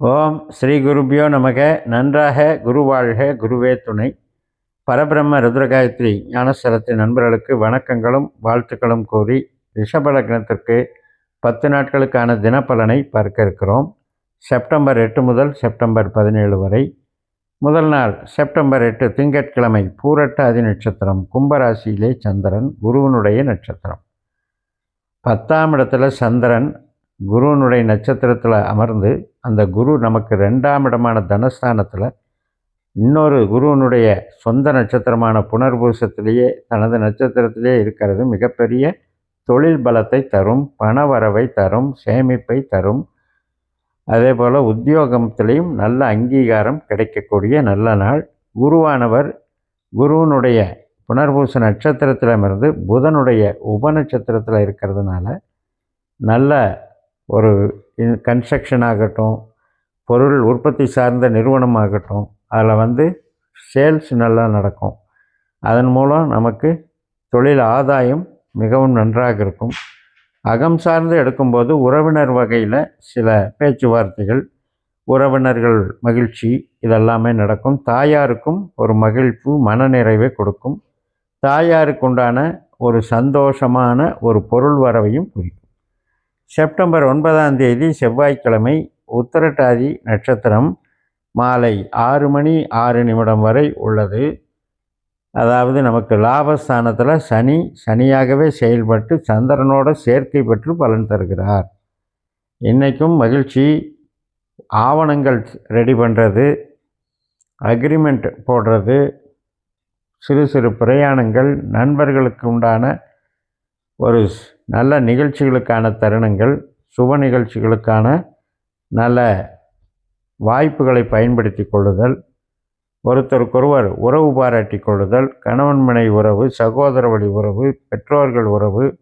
ஓம் ஸ்ரீ குருபியோ நமக. நன்றாக குரு வாழ்க குருவே துணை. பரபிரம்ம ருத்ரகாயத்ரி ஞானஸ்தலத்தின் நண்பர்களுக்கு வணக்கங்களும் வாழ்த்துக்களும் கூறி ரிஷபலக்னத்திற்கு பத்து நாட்களுக்கான தினப்பலனை பார்க்க இருக்கிறோம். செப்டம்பர் எட்டு முதல் செப்டம்பர் பதினேழு வரை. முதல் நாள் செப்டம்பர் எட்டு திங்கட்கிழமை பூரட்டாதி நட்சத்திரம் கும்பராசியிலே சந்திரன் குருவனுடைய நட்சத்திரம். பத்தாம் இடத்துல சந்திரன் குருவனுடைய நட்சத்திரத்தில் அமர்ந்து அந்த குரு நமக்கு ரெண்டாம் இடமான தனஸ்தானத்தில் இன்னொரு குருவனுடைய சொந்த நட்சத்திரமான புனர்பூசத்திலேயே தனது நட்சத்திரத்திலே இருக்கிறது. மிகப்பெரிய தொழில் பலத்தை தரும் பண வரவை தரும் சேமிப்பை தரும். அதே போல் உத்தியோகத்திலையும் நல்ல அங்கீகாரம் கிடைக்கக்கூடிய நல்ல நாள். குருவானவர் குருவனுடைய புனர்பூச நட்சத்திரத்திலமிருந்து புதனுடைய உப நட்சத்திரத்தில் இருக்கிறதுனால நல்ல ஒரு கன்ஸ்ட்ரக்ஷன் ஆகட்டும் பொருள் உற்பத்தி சார்ந்த நிறுவனமாகட்டும் அதில் வந்து சேல்ஸ் நல்லா நடக்கும். அதன் மூலம் நமக்கு தொழில் ஆதாயம் மிகவும் நன்றாக இருக்கும். அகம் சார்ந்து எடுக்கும்போது உறவினர் வகையில் சில பேச்சுவார்த்தைகள் உறவினர்கள் மகிழ்ச்சி இதெல்லாமே நடக்கும். தாயாருக்கும் ஒரு மகிழ்ப்பு மனநிறைவை கொடுக்கும். தாயாருக்கு உண்டான ஒரு சந்தோஷமான ஒரு பொருள் வரவையும் குறிக்கும். செப்டம்பர் ஒன்பதாம் தேதி செவ்வாய்க்கிழமை உத்தரட்டாதி நட்சத்திரம் மாலை ஆறு மணி ஆறு நிமிடம் வரை உள்ளது. அதாவது நமக்கு லாபஸ்தானத்தில் சனி சனியாகவே செயல்பட்டு சந்திரனோட சேர்க்கை பெற்று பலன் தருகிறார். இன்றைக்கும் மகிழ்ச்சி ஆவணங்கள் ரெடி பண்ணுறது அக்ரிமெண்ட் போடுறது சிறு சிறு பிரயாணங்கள் நண்பர்களுக்கு உண்டான ஒரு நல்ல நிகழ்ச்சிகளுக்கான தருணங்கள் சுப நிகழ்ச்சிகளுக்கான நல்ல வாய்ப்புகளை பயன்படுத்தி கொள்ளுதல் ஒருத்தருக்கொருவர் உறவு பாராட்டி கொள்ளுதல் கணவன் மனை உறவு சகோதர வழி உறவு பெற்றோர்கள் உறவு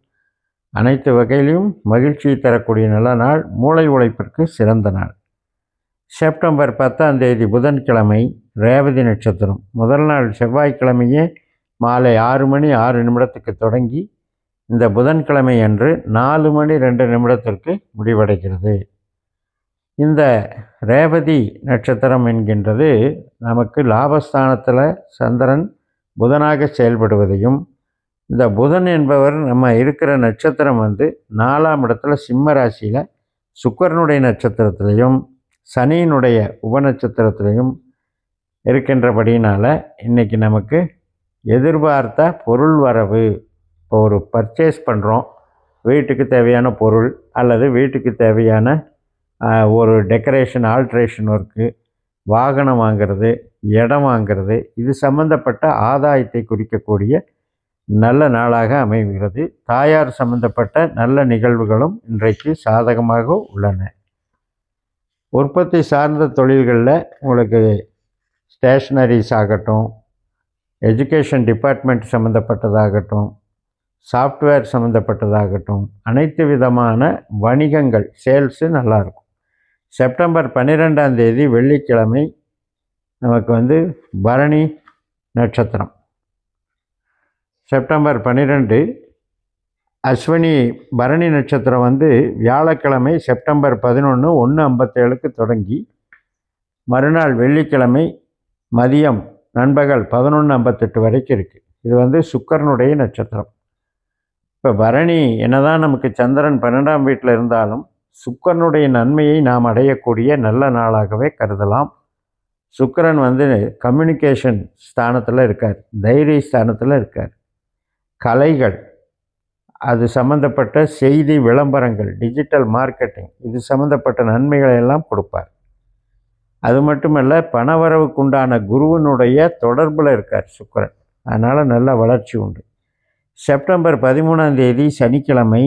அனைத்து வகையிலும் மகிழ்ச்சியை தரக்கூடிய நல்ல நாள் மூளை உழைப்பிற்கு சிறந்த நாள். செப்டம்பர் பத்தாம் தேதி புதன்கிழமை ரேவதி நட்சத்திரம். முதல் நாள் செவ்வாய்க்கிழமையே மாலை ஆறு மணி ஆறு நிமிடத்துக்கு தொடங்கி இந்த புதன்கிழமை அன்று நாலு மணி ரெண்டு நிமிடத்திற்கு முடிவடைகிறது. இந்த ரேவதி நட்சத்திரம் என்கின்றது நமக்கு லாபஸ்தானத்தில் சந்திரன் புதனாக செயல்படுவதையும் இந்த புதன் என்பவர் நம்ம இருக்கிற நட்சத்திரம் வந்து நாலாம் இடத்துல சிம்ம ராசியில் சுக்கரனுடைய நட்சத்திரத்திலையும் சனியினுடைய உபநட்சத்திரத்திலையும் இருக்கின்றபடியினால் இன்றைக்கி நமக்கு எதிர்பார்த்த பொருள் வரவு ஒரு பர்ச்சேஸ் பண்ணுறோம் வீட்டுக்கு தேவையான பொருள் அல்லது வீட்டுக்கு தேவையான ஒரு டெக்கரேஷன் ஆல்ட்ரேஷன் ஒர்க்கு வாகனம் வாங்கிறது இடம் வாங்கிறது இது சம்பந்தப்பட்ட ஆதாயத்தை குறிக்கக்கூடிய நல்ல நாளாக அமைகிறது. தாயார் சம்பந்தப்பட்ட நல்ல நிகழ்வுகளும் இன்றைக்கு சாதகமாக உள்ளன. உற்பத்தி சார்ந்த தொழில்களில் உங்களுக்கு ஸ்டேஷ்னரிஸ் ஆகட்டும் எஜுகேஷன் டிபார்ட்மெண்ட் சம்மந்தப்பட்டதாகட்டும் சாஃப்ட்வேர் சம்மந்தப்பட்டதாகட்டும் அனைத்து விதமான வணிகங்கள் சேல்ஸு நல்லாயிருக்கும். செப்டம்பர் பன்னிரெண்டாம் தேதி வெள்ளிக்கிழமை நமக்கு வந்து பரணி நட்சத்திரம். செப்டம்பர் பன்னிரெண்டு அஸ்வினி பரணி நட்சத்திரம் வந்து வியாழக்கிழமை செப்டம்பர் பதினொன்று ஒன்று ஐம்பத்தேழுக்கு தொடங்கி மறுநாள் வெள்ளிக்கிழமை மதியம் நண்பகல் பதினொன்று ஐம்பத்தெட்டு வரைக்கும் இருக்குது இது வந்து சுக்கரனுடைய நட்சத்திரம். இப்போ பரணி என்னதான் நமக்கு சந்திரன் பன்னெண்டாம் வீட்டில் இருந்தாலும் சுக்கரனுடைய நன்மையை நாம் அடையக்கூடிய நல்ல நாளாகவே கருதலாம். சுக்கரன் வந்து கம்யூனிகேஷன் ஸ்தானத்தில் இருக்கார் தைரிய ஸ்தானத்தில் இருக்கார். கலைகள் அது சம்மந்தப்பட்ட செய்தி விளம்பரங்கள் டிஜிட்டல் மார்க்கெட்டிங் இது சம்மந்தப்பட்ட நன்மைகளை எல்லாம் கொடுப்பார். அது மட்டுமல்ல பணவரவுக்குண்டான குருவனுடைய தொடர்பில் இருக்கார் சுக்கரன். அதனால் நல்ல வளர்ச்சி உண்டு. செப்டம்பர் பதிமூணாம் தேதி சனிக்கிழமை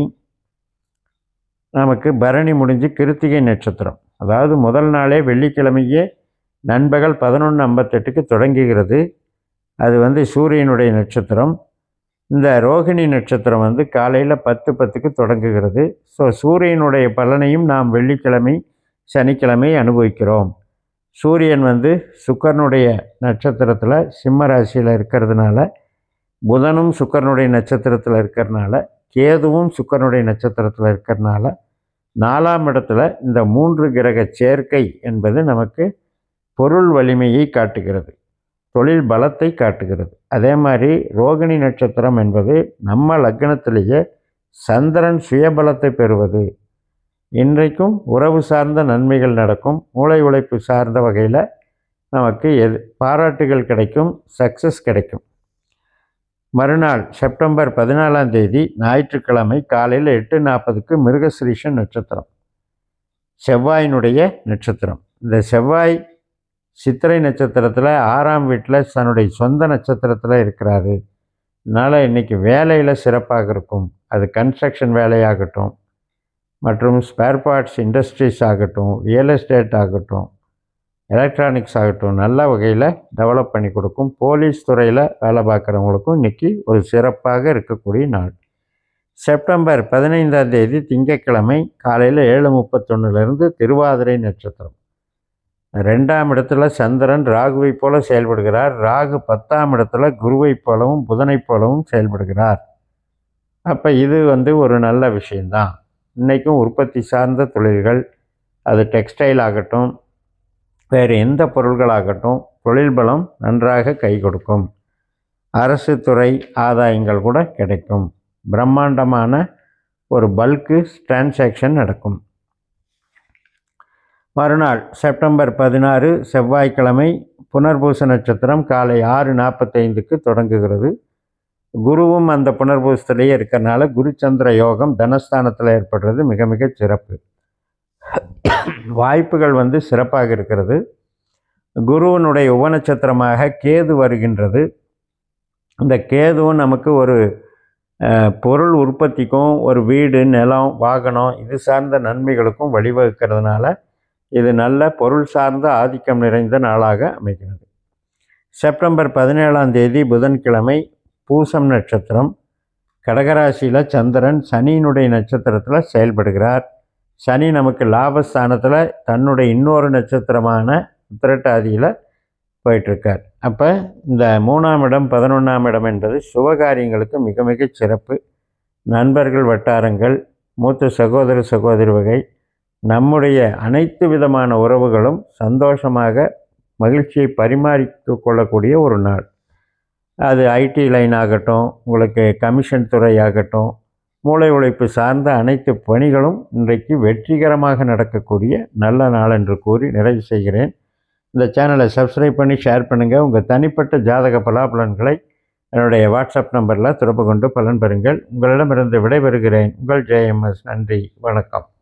நமக்கு பரணி முடிஞ்சு கிருத்திகை நட்சத்திரம். அதாவது முதல் நாளே வெள்ளிக்கிழமையே நண்பகல் பதினொன்று ஐம்பத்தெட்டுக்கு தொடங்குகிறது. அது வந்து சூரியனுடைய நட்சத்திரம். இந்த ரோகிணி நட்சத்திரம் வந்து காலையில் பத்து பத்துக்கு தொடங்குகிறது. ஸோ சூரியனுடைய பலனையும் நாம் வெள்ளிக்கிழமை சனிக்கிழமை அனுபவிக்கிறோம். சூரியன் வந்து சுக்கரனுடைய நட்சத்திரத்தில் சிம்ம ராசியில் இருக்கிறதுனால புதனும் சுக்கரனுடைய நட்சத்திரத்தில் இருக்கிறதுனால கேதுவும் சுக்கரனுடைய நட்சத்திரத்தில் இருக்கிறதுனால நாலாம் இடத்துல இந்த மூன்று கிரக சேர்க்கை என்பது நமக்கு பொருள் வலிமையை காட்டுகிறது. தொழில் பலத்தை காட்டுகிறது. அதே மாதிரி ரோகிணி நட்சத்திரம் என்பது நம்ம லக்னத்திலேயே சந்திரன் சுயபலத்தை பெறுவது. இன்றைக்கும் உறவு சார்ந்த நன்மைகள் நடக்கும். மூளை உழைப்பு சார்ந்த வகையில் நமக்கு எது பாராட்டுகள் கிடைக்கும் சக்ஸஸ் கிடைக்கும். மறுநாள் செப்டம்பர் பதினாலாம் தேதி ஞாயிற்றுக்கிழமை காலையில் எட்டு நாற்பதுக்கு மிருகஸ்ரீஷன் நட்சத்திரம். செவ்வாயினுடைய நட்சத்திரம். இந்த செவ்வாய் சித்திரை நட்சத்திரத்தில் ஆறாம் வீட்டில் தன்னுடைய சொந்த நட்சத்திரத்தில் இருக்கிறாரு. அதனால் இன்றைக்கி வேலையில் சிறப்பாக இருக்கும். அது கன்ஸ்ட்ரக்ஷன் வேலையாகட்டும் மற்றும் ஸ்பேர் பார்ட்ஸ் இண்டஸ்ட்ரீஸ் ஆகட்டும் ரியல் எஸ்டேட் ஆகட்டும் எலக்ட்ரானிக்ஸ் ஆகட்டும் நல்ல வகையில் டெவலப் பண்ணி கொடுக்கும். போலீஸ் துறையில் வேலை பார்க்குறவங்களுக்கும் இன்றைக்கி ஒரு சிறப்பாக இருக்கக்கூடிய நாள். செப்டம்பர் பதினைந்தாம் தேதி திங்கட்கிழமை காலையில் ஏழு முப்பத்தொன்னுலேருந்து திருவாதிரை நட்சத்திரம். ரெண்டாம் இடத்துல சந்திரன் ராகுவை போல செயல்படுகிறார். ராகு பத்தாம் இடத்துல குருவை போலவும் புதனை போலவும் செயல்படுகிறார். அப்போ இது வந்து ஒரு நல்ல விஷயந்தான் இன்றைக்கும் உற்பத்தி சார்ந்த தொழில்கள் அது டெக்ஸ்டைல் ஆகட்டும் வேறு எந்த பொருள்களாகட்டும் தொழில் பலம் நன்றாக கை கொடுக்கும். அரசு துறை ஆதாயங்கள் கூட கிடைக்கும். பிரம்மாண்டமான ஒரு பல்க்கு டிரான்சாக்ஷன் நடக்கும். மறுநாள் செப்டம்பர் பதினாறு செவ்வாய்க்கிழமை புனர்பூச நட்சத்திரம் காலை ஆறு நாற்பத்தைந்துக்கு தொடங்குகிறது. குருவும் அந்த புனர்பூசத்திலேயே இருக்கிறனால குருச்சந்திர யோகம் தனஸ்தானத்தில் ஏற்படுறது மிக மிக சிறப்பு. வாய்ப்புகள் வந்து சிறப்பாக இருக்கிறது. குருவனுடைய உபநட்சத்திரமாக கேது வருகின்றது. இந்த கேதுவும் நமக்கு ஒரு பொருள் உற்பத்திக்கும் ஒரு வீடு நிலம் வாகனம் இது சார்ந்த நன்மைகளுக்கும் வழிவகுக்கிறதுனால இது நல்ல பொருள் சார்ந்த ஆதிக்கம் நிறைந்த நாளாக அமைகிறது. செப்டம்பர் பதினேழாம் தேதி புதன்கிழமை பூசம் நட்சத்திரம். கடகராசியில் சந்திரன் சனியினுடைய நட்சத்திரத்தில் செயல்படுகிறார். சனி நமக்கு லாபஸ்தானத்தில் தன்னுடைய இன்னொரு நட்சத்திரமான உத்திரட்டாதியில் போயிட்டுருக்கார். அப்போ இந்த மூணாம் இடம் பதினொன்றாம் இடம் என்பது சுபகாரியங்களுக்கு மிக மிக சிறப்பு. நண்பர்கள் வட்டாரங்கள் மூத்த சகோதர சகோதரி வகை நம்முடைய அனைத்து விதமான உறவுகளும் சந்தோஷமாக மகிழ்ச்சியை பரிமாறித்து கொள்ளக்கூடிய ஒரு நாள். அது ஐடி லைன் ஆகட்டும் உங்களுக்கு கமிஷன் துறை ஆகட்டும் மூளை உழைப்பு சார்ந்த அனைத்து பணிகளும் இன்றைக்கு வெற்றிகரமாக நடக்கக்கூடிய நல்ல நாள் என்று கூறி நிறைவு செய்கிறேன். இந்த சேனலை சப்ஸ்கிரைப் பண்ணி ஷேர் பண்ணுங்கள் உங்கள் தனிப்பட்ட ஜாதக பலாபலன்களை என்னுடைய வாட்ஸ்அப் நம்பரில் தொடர்பு கொண்டு பலன் பெறுங்கள். உங்களிடமிருந்து விடைபெறுகிறேன். உங்கள் ஜேஎம்எஸ் நன்றி. வணக்கம்.